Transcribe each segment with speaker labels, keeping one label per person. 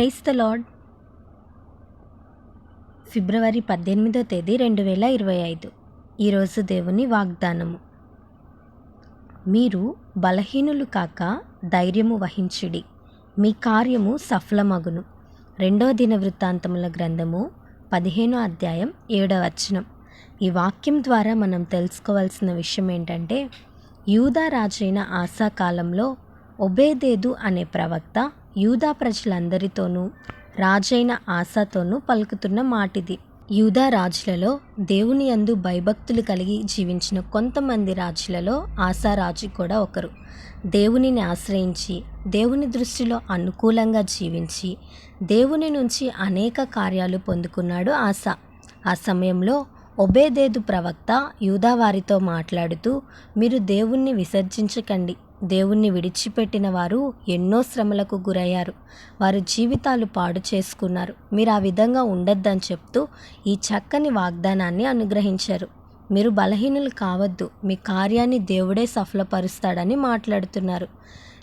Speaker 1: Price the lord ఫిబ్రవరి పద్దెనిమిదో తేదీ రెండు వేల ఇరవై ఐదు. ఈరోజు దేవుని వాగ్దానము. మీరు బలహీనులు కాక ధైర్యము వహించుడి. మీ కార్యము సఫలమగును. రెండో దిన వృత్తాంతముల గ్రంథము పదిహేనో అధ్యాయం ఏడవ వచనం. ఈ వాక్యం ద్వారా మనం తెలుసుకోవాల్సిన విషయం ఏంటంటే యూదా రాజైన ఆశా కాలంలో ఒబేదేదు అనే ప్రవక్త యూదా ప్రజలందరితోనూ రాజైన ఆశాతోనూ పలుకుతున్న మాటిది. యూదా రాజులలో దేవుని యందు భయభక్తులు కలిగి జీవించిన కొంతమంది రాజులలో ఆశారాజు కూడా ఒకరు. దేవునిని ఆశ్రయించి దేవుని దృష్టిలో అనుకూలంగా జీవించి దేవుని నుంచి అనేక కార్యాలు పొందుకున్నాడు ఆశ ఆ సమయంలో ఒబేదేదు ప్రవక్త యూదావారితో మాట్లాడుతూ మీరు దేవుణ్ణి విసర్జించకండి. దేవుణ్ణి విడిచిపెట్టిన వారు ఎన్నో శ్రమలకు గురయ్యారు. వారు జీవితాలు పాడు చేసుకున్నారు. మీరు ఆ విధంగా ఉండొద్దని చెప్తూ ఈ చక్కని వాగ్దానాన్ని అనుగ్రహించారు. మీరు బలహీనులు కావద్దు. మీ కార్యాన్ని దేవుడే సఫలపరుస్తాడని మాట్లాడుతున్నారు.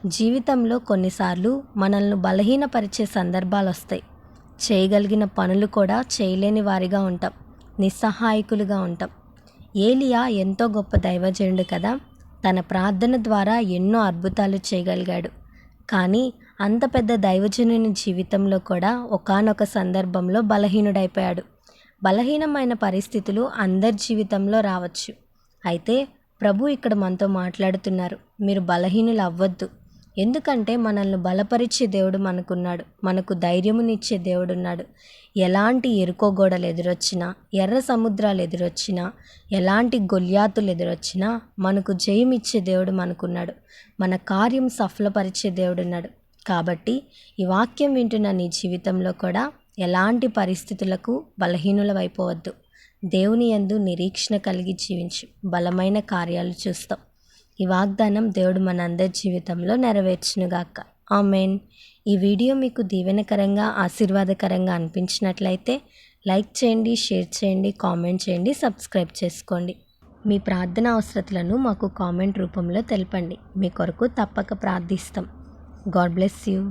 Speaker 1: జీవితంలో కొన్నిసార్లు మనల్ని బలహీనపరిచే సందర్భాలు వస్తాయి చేయగలిగిన పనులు కూడా చేయలేని వారిగా ఉంటాం. నిస్సహాయకులుగా ఉంటాం. ఏలియా ఎంతో గొప్ప దైవజనుడు కదా. తన ప్రార్థన ద్వారా ఎన్నో అద్భుతాలు చేయగలిగాడు. కానీ అంత పెద్ద దైవజనుని జీవితంలో కూడా ఒకానొక సందర్భంలో బలహీనుడైపోయాడు. బలహీనమైన పరిస్థితులు అందరి జీవితంలో రావచ్చు. అయితే ప్రభు ఇక్కడ మనతో మాట్లాడుతున్నారు. మీరు బలహీనులు అవ్వద్దు ఎందుకంటే మనల్ని బలపరిచే దేవుడు మనకున్నాడు మనకు ధైర్యమునిచ్చే దేవుడున్నాడు. ఎలాంటి ఎరుకో గోడలు ఎదురొచ్చినా ఎర్ర సముద్రాలు ఎదురొచ్చినా ఎలాంటి గొల్యాతులు ఎదురొచ్చినా మనకు జయమిచ్చే దేవుడు మనకున్నాడు. మన కార్యం సఫలపరిచే దేవుడున్నాడు. కాబట్టి ఈ వాక్యం వింటున్న నీ జీవితంలో కూడా ఎలాంటి పరిస్థితులకు బలహీనులవైపోవద్దు. దేవుని యందు నిరీక్షణ కలిగి జీవించు. బలమైన కార్యాలు చూస్తాం. ఈ వాగ్దానం దేవుడు మన అందరి జీవితంలో నెరవేర్చునుగాక. ఆమెన్. ఈ వీడియో మీకు దీవెనకరంగా ఆశీర్వాదకరంగా అనిపించినట్లయితే లైక్ చేయండి షేర్ చేయండి కామెంట్ చేయండి సబ్స్క్రైబ్ చేసుకోండి. మీ ప్రార్థన అవసరతలను మాకు కామెంట్ రూపంలో తెలపండి. మీ కొరకు తప్పక ప్రార్థిస్తాం. God bless you.